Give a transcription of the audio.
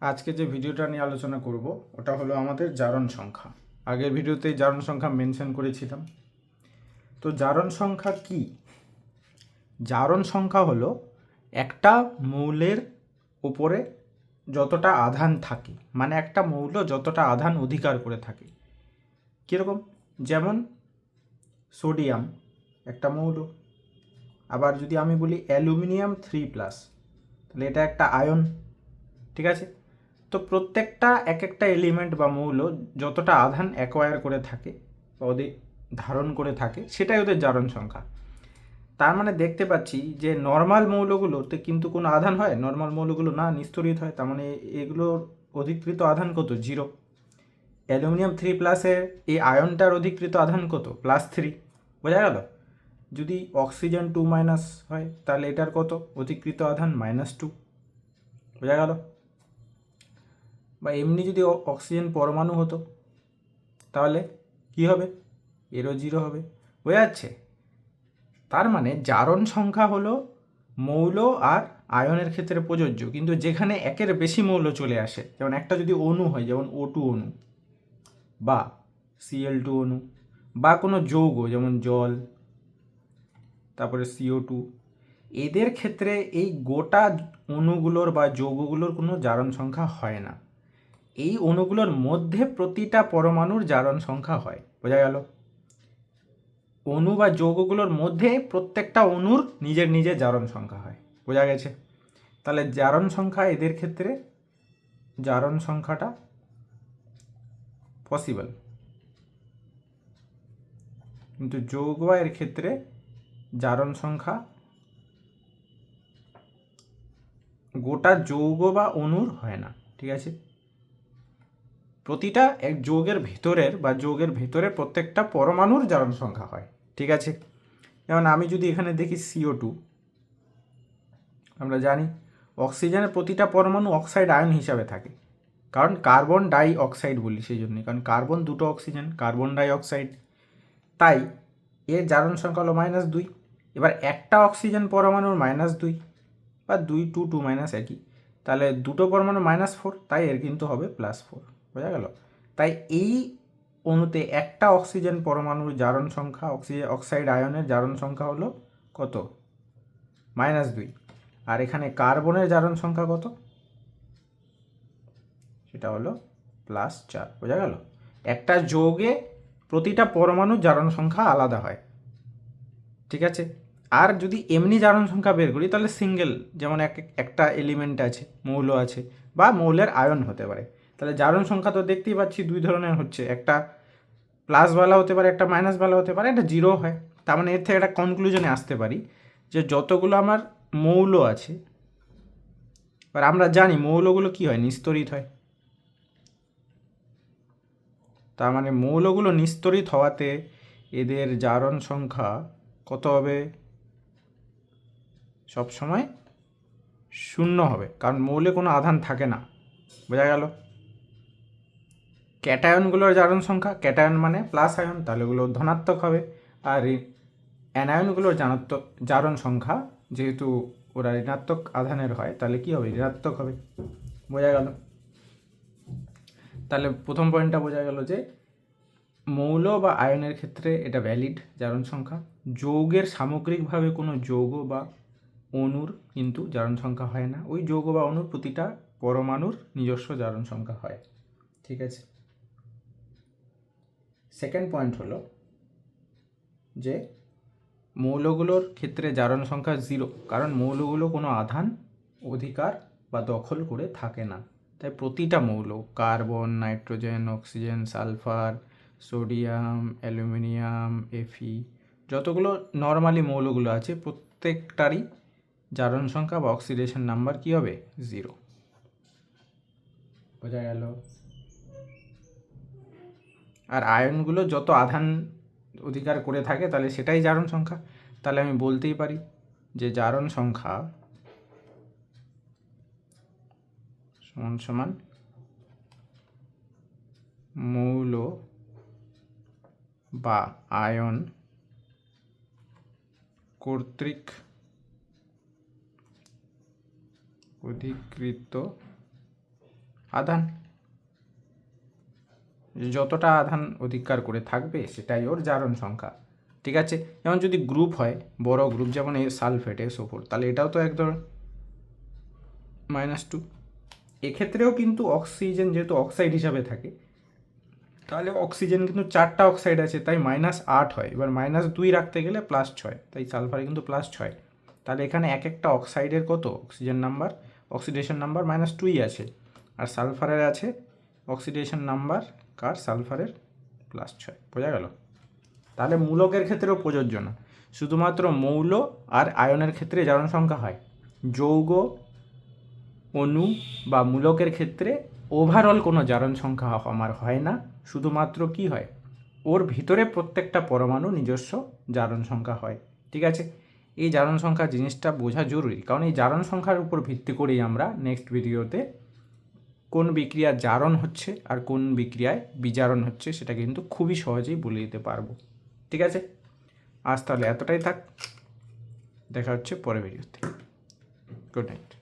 আজকে যে ভিডিওটা নিয়ে আলোচনা করব, ওটা হলো আমাদের জারণ সংখ্যা। আগের ভিডিওতে জারণ সংখ্যা মেনশন করেছিলাম। তো জারণ সংখ্যা কি? জারণ সংখ্যা হলো একটা মৌলের উপরে যতটা আধান থাকে মানে একটা মৌল যতটা আধান অধিকার করে থাকে। কীরকম? যেমন সোডিয়াম একটা মৌল। আবার যদি আমি বলি অ্যালুমিনিয়াম থ্রি প্লাস, তাহলে এটা একটা আয়ন, ঠিক আছে? তো প্রত্যেকটা এক একটা এলিমেন্ট বা মৌল যতটা আধান অ্যাকোয়ার করে থাকে বা ওদের ধারণ করে থাকে, সেটাই ওদের জারণ সংখ্যা। তার মানে দেখতে পাচ্ছি যে নর্মাল মৌলগুলোতে কিন্তু কোনো আধান হয় নর্মাল মৌলগুলো না নিস্তরিত হয়, তার মানে এগুলোর অধিকৃত আধান কত? জিরো অ্যালুমিনিয়াম থ্রি প্লাসের এই আয়নটার অধিকৃত আধান কত? প্লাস থ্রি বোঝা গেল? যদি অক্সিজেন টু মাইনাস হয়, তাহলে এটার কত? অধিকৃত আধান মাইনাস টু বোঝা গেল? বা এমনি যদি অক্সিজেন পরমাণু হতো, তাহলে কি হবে? এরও জিরো হবে। বোঝা যাচ্ছে? তার মানে জারণ সংখ্যা হলো মৌল আর আয়নের ক্ষেত্রে প্রযোজ্য। কিন্তু যেখানে একের বেশি মৌল চলে আসে, যেমন একটা যদি অণু হয়, যেমন ও টু অণু বা সিএল টু অণু বা কোনো যৌগ, যেমন জল, তারপরে সিও টু এদের ক্ষেত্রে এই গোটা অণুগুলোর বা যৌগগুলোর কোনো জারণ সংখ্যা হয় না। এই অণুগুলোর মধ্যে প্রতিটা পরমাণুর জারণ সংখ্যা হয়। বোঝা গেল? অণু বা যৌগগুলোর মধ্যে প্রত্যেকটা অণুর নিজের নিজের জারণ সংখ্যা হয়। বোঝা গেছে? তাহলে জারণ সংখ্যা এদের ক্ষেত্রে, জারণ সংখ্যাটা পসিবল কিন্তু যৌগ এর ক্ষেত্রে জারণ সংখ্যা গোটা যৌগ বা অণুর হয় না। ঠিক আছে? প্রতিটা এক যৌগের ভেতরের বা যৌগের ভেতরে প্রত্যেকটা পরমাণুর জারণ সংখ্যা হয়, ঠিক আছে? যেমন আমি যদি এখানে দেখি সিও টু আমরা জানি অক্সিজেনের প্রতিটা পরমাণু অক্সাইড আয়ন হিসাবে থাকে। কারণ কার্বন ডাই অক্সাইড বলি সেই জন্যই কারণ কার্বন দুটো অক্সিজেন, কার্বন ডাই অক্সাইড তাই এর জারণ সংখ্যা হলো মাইনাস দুই, এবার একটা অক্সিজেন পরমাণুর মাইনাস দুই বা দুই টু টু মাইনাস একই। তাহলে দুটো পরমাণু মাইনাস ফোর তাই এর কিন্তু হবে প্লাস ফোর বোঝা গেল? তাই এই অণুতে একটা অক্সিজেন পরমাণুর জারণ সংখ্যা অক্সিজেন অক্সাইড আয়নের জারণ সংখ্যা হলো কত? মাইনাস দুই। আর এখানে কার্বনের জারণ সংখ্যা কত? সেটা হলো প্লাস চার, বোঝা গেল? একটা যৌগে প্রতিটা পরমাণুর জারণ সংখ্যা আলাদা হয়, ঠিক আছে? আর যদি এমনি জারণ সংখ্যা বের করি, তাহলে সিঙ্গেল যেমন এক, একটা এলিমেন্ট আছে, মৌল আছে, বা মৌলের আয়ন হতে পারে। তাহলে জারণ সংখ্যা তো দেখতেই পাচ্ছি দুই ধরনের হচ্ছে। একটা প্লাসওয়ালা হতে পারে, একটা মাইনাসওয়ালা হতে পারে, একটা জিরো হয়। তার মানে এর থেকে একটা কনক্লুশনে আসতে পারি যে যতগুলো আমার মৌল আছে, এবার আমরা জানি মৌলগুলো কি হয়, নিস্তরিত হয়। তার মানে মৌলগুলো নিস্তরিত হওয়াতে এদের জারণ সংখ্যা কত হবে? সবসময় শূন্য হবে, কারণ মৌলে কোনো আধান থাকে না। বোঝা গেল? ক্যাটায়নগুলোর জারণ সংখ্যা, ক্যাটায়ন মানে প্লাস আয়ন, তাহলে ওগুলো ধনাত্মক হবে। আর অ্যানায়নগুলোর জানাত্মক জারণ সংখ্যা, যেহেতু ওরা ঋণাত্মক আধানের হয়, তাহলে কি হবে? ঋণাত্মক হবে। বোঝা গেল? তাহলে প্রথম পয়েন্টটা বোঝা গেল যে মৌল বা আয়নের ক্ষেত্রে এটা ভ্যালিড জারণ সংখ্যা। যৌগের সামগ্রিকভাবে কোনো যৌগ বা অণুর কিন্তু জারণ সংখ্যা হয় না। ওই যৌগ বা অণুর প্রতিটা পরমাণুর নিজস্ব জারণ সংখ্যা হয়। ঠিক আছে? সেকেন্ড পয়েন্ট হলো যে মৌলগুলোর ক্ষেত্রে জারণ সংখ্যা জিরো কারণ মৌলগুলো কোনো আধান, অধিকার বা দখল করে থাকে না। তাই প্রতিটা মৌল, carbon, nitrogen, oxygen, sulphur, sodium, aluminium এফি যতগুলো নর্মালি মৌলগুলো আছে, প্রত্যেকটারই জারণ সংখ্যা বা অক্সিডেশন নাম্বার কী হবে? জিরো বোঝা গেল? আর আয়নগুলো যত আধান অধিকার করে থাকে, তাহলে সেটাই জারণ সংখ্যা। তাহলে আমি বলতেই পারি যে জারণ সংখ্যা সমান সমান মৌল বা আয়ন কর্তৃক অধিকৃত আধান। যতটা আধান অধিকার করে থাকবে, সেটাই ওর জারণ সংখ্যা। ঠিক আছে? যেমন যদি গ্রুপ হয়, বড় গ্রুপ যেমন এই সালফেট এসো ফোর তাহলে এটাও তো এক ধরনের মাইনাস টু এক্ষেত্রেও কিন্তু অক্সিজেন যেহেতু অক্সাইড হিসাবে থাকে, তাহলে অক্সিজেন কিন্তু চারটা অক্সাইড আছে, তাই মাইনাস আট হয়। এবার মাইনাস দুই রাখতে গেলে প্লাস ছয়, তাই সালফারে কিন্তু প্লাস ছয়। তাহলে এখানে এক একটা অক্সাইডের কত? Oxygen number oxidation number minus two আছে। আর সালফারের আছে অক্সিডেশন নাম্বার কার? সালফারের প্লাস ছয়। বোঝা গেল? তাহলে মূলকের ক্ষেত্রেও প্রযোজ্য না। শুধুমাত্র মৌল আর আয়নের ক্ষেত্রে জারণ সংখ্যা হয়। যৌগ, অণু বা মূলকের ক্ষেত্রে ওভারঅল কোনো জারণ সংখ্যা আমার হয় না। শুধুমাত্র কি হয়? ওর ভিতরে প্রত্যেকটা পরমাণু নিজস্ব জারণ সংখ্যা হয়। ঠিক আছে? এই জারণ সংখ্যা জিনিসটা বোঝা জরুরি। কারণ এই জারণ সংখ্যার উপর ভিত্তি করেই আমরা নেক্সট ভিডিওতে কোন বিক্রিয়া জারণ হচ্ছে আর কোন বিক্রিয়ায় বিজারণ হচ্ছে সেটা কিন্তু খুবই সহজেই বলে দিতে পারব। ঠিক আছে? আজ তাহলে এতটাই থাক। দেখা হচ্ছে পরের ভিডিওতে। Good night